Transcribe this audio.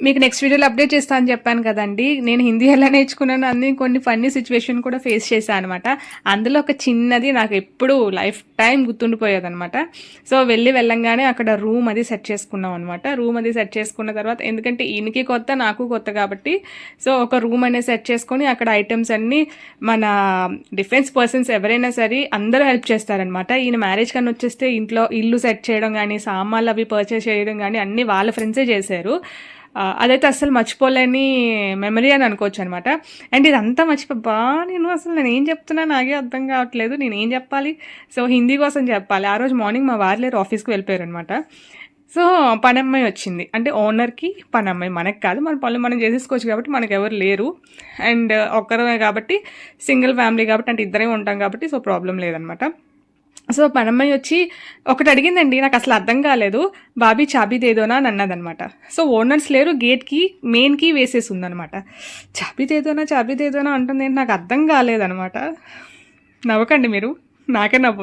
మీకు నెక్స్ట్ వీడియోలో అప్డేట్ చేస్తా అని చెప్పాను కదండి. నేను హిందీ ఎలా నేర్చుకున్నాను అన్ని కొన్ని ఫన్నీ సిచ్యువేషన్ కూడా ఫేస్ చేశాను అనమాట అందులో ఒక చిన్నది నాకు ఎప్పుడు లైఫ్ టైం గుర్తుండిపోయేదనమాట సో వెళ్ళి వెళ్ళంగానే అక్కడ రూమ్ అది సెట్ చేసుకున్నాం అనమాట రూమ్ అది సెట్ చేసుకున్న తర్వాత ఎందుకంటే ఈయనకి కొత్త నాకు కొత్త కాబట్టి సో ఒక రూమ్ అనేది సెట్ చేసుకొని అక్కడ ఐటమ్స్ అన్నీ మన డిఫెన్స్ పర్సన్స్ ఎవరైనా సరే అందరూ హెల్ప్ చేస్తారనమాట ఈయన మ్యారేజ్ కానీ వచ్చేస్తే ఇంట్లో ఇల్లు సెట్ చేయడం కానీ సామాన్లు అవి పర్చేస్ చేయడం కానీ అన్నీ వాళ్ళ ఫ్రెండ్సే చేశారు. అదైతే అస్సలు మర్చిపోలేని మెమరీ అని అనుకోవచ్చు అనమాట అండ్ ఇదంతా మర్చిపో బా నేను అసలు నేను ఏం చెప్తున్నా నాకే అర్థం కావట్లేదు. నేను ఏం చెప్పాలి? సో హిందీ కోసం చెప్పాలి. ఆ రోజు మార్నింగ్ మా వారు లేరు ఆఫీస్కి వెళ్ళిపోయారు అనమాట సో పనమ్మాయి వచ్చింది. అంటే ఓనర్కి పనమ్మాయి. మనకి కాదు మన పనులు మనం చేసేసుకోవచ్చు కాబట్టి మనకు ఎవరు లేరు. అండ్ ఒక్కరమే కాబట్టి సింగిల్ ఫ్యామిలీ కాబట్టి అంటే ఇద్దరే ఉంటాం కాబట్టి సో ప్రాబ్లం లేదనమాట. సో పనమ్మాయి వచ్చి ఒకటి అడిగిందండి నాకు అసలు అర్థం కాలేదు. బాబీ చాబీదేదోనా అని అన్నదనమాట. సో ఓనర్స్ లేరు గేట్కి మెయిన్కి వేసేసి ఉందనమాట చాబీదేదోనా చాబీదేదోనా అంటుంది నాకు అర్థం కాలేదనమాట. నవ్వకండి మీరు నాకే నవ్వు.